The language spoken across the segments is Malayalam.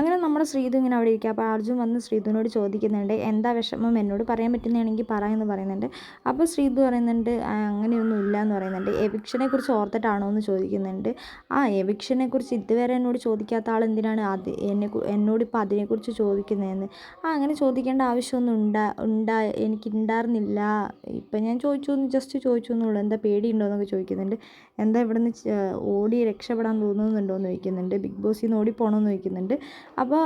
അങ്ങനെ നമ്മുടെ ശ്രീതു ഇങ്ങനെ അവിടെ ഇരിക്കുക. അപ്പോൾ അർജുൻ വന്ന് ശ്രീതുവിനോട് ചോദിക്കുന്നുണ്ട് എന്താ വിഷമം? എന്നോട് പറയാൻ പറ്റുന്നതാണെങ്കിൽ പറയാമെന്ന് പറയുന്നുണ്ട്. അപ്പോൾ ശ്രീതു പറയുന്നുണ്ട് അങ്ങനെയൊന്നും ഇല്ല എന്ന് പറയുന്നുണ്ട്. എവിക്ഷനെ കുറിച്ച് ഓർത്തിട്ടാണോ എന്ന് ചോദിക്കുന്നുണ്ട്. ആ എവിക്ഷനെ കുറിച്ച് ഇതുവരെ എന്നോട് ചോദിക്കാത്ത ആൾ എന്തിനാണ് അത് എന്നെ കു- എന്നോട് ഇപ്പോൾ അതിനെക്കുറിച്ച് ചോദിക്കുന്നതെന്ന്? ആ അങ്ങനെ ചോദിക്കേണ്ട ആവശ്യമൊന്നും ഉണ്ടാ ഉണ്ടാ എനിക്ക് ഉണ്ടായിരുന്നില്ല. ഇപ്പം ഞാൻ ചോദിച്ചു ജസ്റ്റ് ചോദിച്ചു എന്നുള്ളൂ എന്താ പേടിയുണ്ടോ എന്നൊക്കെ ചോദിക്കുന്നുണ്ട്. എന്താ ഇവിടെ നിന്ന് ഓടി രക്ഷപ്പെടാൻ തോന്നുന്നുണ്ടോ എന്ന് ചോദിക്കുന്നുണ്ട്. ബിഗ് ബോസിൽ നിന്ന് ഓടിപ്പോണമെന്ന് ചോദിക്കുന്നുണ്ട്. അപ്പോൾ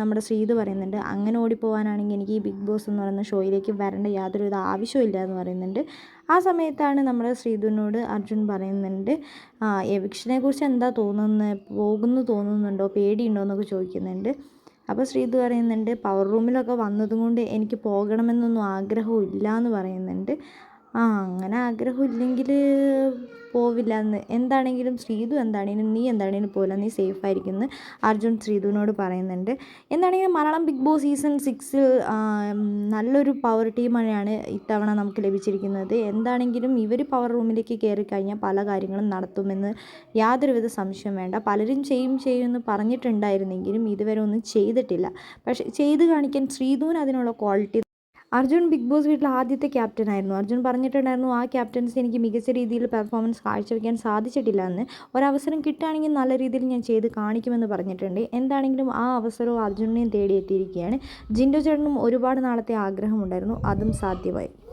നമ്മുടെ ശ്രീത് പറയുന്നുണ്ട് അങ്ങനെ ഓടിപ്പോവാനാണെങ്കിൽ എനിക്ക് ഈ ബിഗ് ബോസ് എന്ന് പറയുന്ന ഷോയിലേക്ക് വരേണ്ട യാതൊരുവിധ ആവശ്യമില്ല എന്ന് പറയുന്നുണ്ട്. ആ സമയത്താണ് നമ്മുടെ ശ്രീധുവിനോട് അർജുൻ പറയുന്നുണ്ട് എവിക്ഷനെ കുറിച്ച് എന്താ തോന്നുന്നത് പോകുന്നു തോന്നുന്നുണ്ടോ? പേടിയുണ്ടോ എന്നൊക്കെ ചോദിക്കുന്നുണ്ട്. അപ്പോൾ ശ്രീധു പറയുന്നുണ്ട് പവർ റൂമിലൊക്കെ വന്നതുകൊണ്ട് എനിക്ക് പോകണമെന്നൊന്നും ആഗ്രഹമില്ല എന്ന് പറയുന്നുണ്ട്. ആ അങ്ങനെ ആഗ്രഹമില്ലെങ്കിൽ പോവില്ല എന്ന് എന്താണെങ്കിലും ശ്രീതു എന്താണെങ്കിലും നീ എന്താണെങ്കിലും പോവില്ല നീ സേഫ് ആയിരിക്കും എന്ന് അർജുൻ ശ്രീതുവിനോട് പറയുന്നുണ്ട്. എന്താണെങ്കിലും മലയാളം ബിഗ് ബോസ് സീസൺ സിക്സിൽ നല്ലൊരു പവർ ടീമാണ് ഇത്തവണ നമുക്ക് ലഭിച്ചിരിക്കുന്നത്. എന്താണെങ്കിലും ഇവർ പവർ റൂമിലേക്ക് കയറി കഴിഞ്ഞാൽ പല കാര്യങ്ങളും നടത്തുമെന്ന് യാതൊരുവിധ സംശയം വേണ്ട. പലരും ചെയ്യും ചെയ്യും എന്ന് പറഞ്ഞിട്ടുണ്ടായിരുന്നെങ്കിലും ഇതുവരെ ഒന്നും ചെയ്തിട്ടില്ല. പക്ഷേ ചെയ്ത് കാണിക്കാൻ ശ്രീധുവിന് അതിനുള്ള ക്വാളിറ്റി അർജുൻ ബിഗ് ബോസ് വീട്ടിൽ ആദ്യത്തെ ക്യാപ്റ്റൻ ആയിരുന്നു. അർജുൻ പറഞ്ഞിട്ടുണ്ടായിരുന്നു ആ ക്യാപ്റ്റൻസി എനിക്ക് മികച്ച രീതിയിൽ പെർഫോമൻസ് കാഴ്ചവെക്കാൻ സാധിച്ചിട്ടില്ല എന്ന്. ഒരവസരം കിട്ടുകയാണെങ്കിൽ നല്ല രീതിയിൽ ഞാൻ ചെയ്ത് കാണിക്കുമെന്ന് പറഞ്ഞിട്ടുണ്ട്. എന്താണെങ്കിലും ആ അവസരവും അർജുനെയും തേടിയെത്തിയിരിക്കുകയാണ്. ജിൻഡോ ചേട്ടനും ഒരുപാട് നാളത്തെ ആഗ്രഹമുണ്ടായിരുന്നു. അതും സാധ്യമായി.